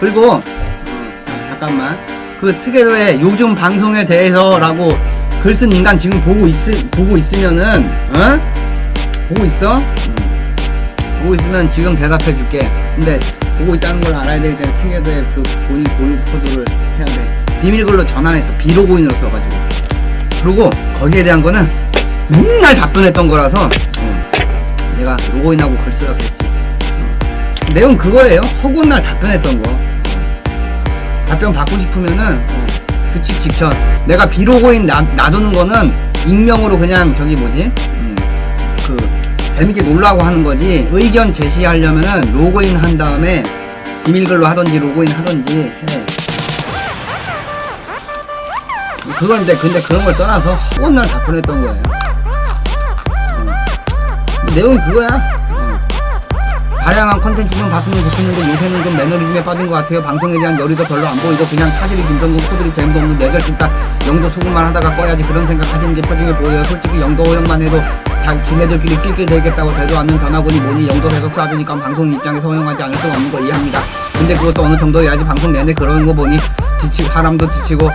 그리고 음, 아, 잠깐만 그 특혜도의 요즘 방송에 대해서라고 글 쓴 인간 지금 보고 있 보고 있으면은 어? 보고 있어? 음. 보고 있으면 지금 대답해 줄게. 근데 보고 있다는 걸 알아야 되기 때문에 특혜도의 그 본인 고유 코드를 해야 돼. 비밀글로 전환해서 비로그인으로 써가지고. 그리고 거기에 대한 거는 맨날 답변했던 거라서 어, 내가 로그인하고 글 쓰라 그랬지. 어. 내용 그거예요. 허구한 날 답변했던 거. 어. 답변 받고 싶으면은 어, 규칙 직전. 내가 비로그인 놔, 놔두는 거는 익명으로 그냥 저기 뭐지? 음, 그 재밌게 놀라고 하는 거지. 의견 제시하려면은 로그인 한 다음에 비밀글로 하던지 로그인 하던지 해. 그건 근데 근데 그런 걸 떠나서 허구한 날 답변했던 거예요. 어. 내용이 그거야. 어. 다양한 컨텐츠만 봤으면 좋겠는데 요새는 좀 매너리즘에 빠진 것 같아요. 방송에 대한 열의도 별로 안 보이고 그냥 타들이 김정국 코들이 재미도 없는 내절 진짜 영도 수급만 하다가 꺼야지 그런 생각 하시는 게 표정에 보여요. 솔직히 영도 허용만 해도 자, 지네들끼리 낄낄 대겠다고 되도 않는 변화군이 뭐니 영도 해석 쏴주니까 방송 입장에서 허용하지 않을 수가 없는 거 이해합니다. 근데 그것도 어느 정도 해야지 방송 내내 그러는 거 보니 지치고 사람도 지치고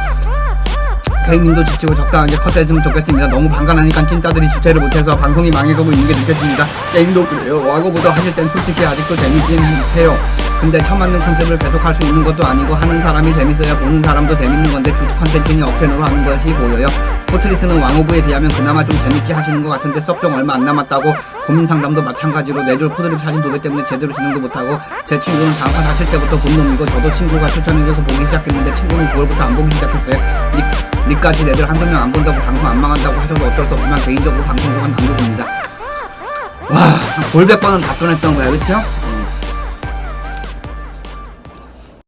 개인님도 지치고 적당하게 컷해주면 좋겠습니다. 너무 방관하니까 찐따들이 주체를 못해서 방송이 망해가고 있는 게 느껴집니다. 게임도 그래요. 와고보다 하실 땐 솔직히 아직도 재밌긴 해요. 근데 처음 맞는 컨셉을 계속 할 수 있는 것도 아니고 하는 사람이 재밌어야 보는 사람도 재밌는 건데 주주 컨텐츠는 억텐으로 하는 것이 보여요. 포트리스는 왕오브에 비하면 그나마 좀 재밌게 하시는 것 같은데 섭정 얼마 안 남았다고 고민 상담도 마찬가지로 내줄 코드립 사진 도배 때문에 제대로 진행도 못하고 제 친구는 다음판 하실 때부터 본 놈이고 저도 친구가 추천해줘서 보기 시작했는데 친구는 9월부터 안 보기 시작했어요. 니, 니까지 애들 한두 명 안 본다고 방송 안 망한다고 하셔도 어쩔 수 없지만 개인적으로 방송 동안 단독입니다. 와, 골백 번은 답변했던 거야, 그쵸? 어.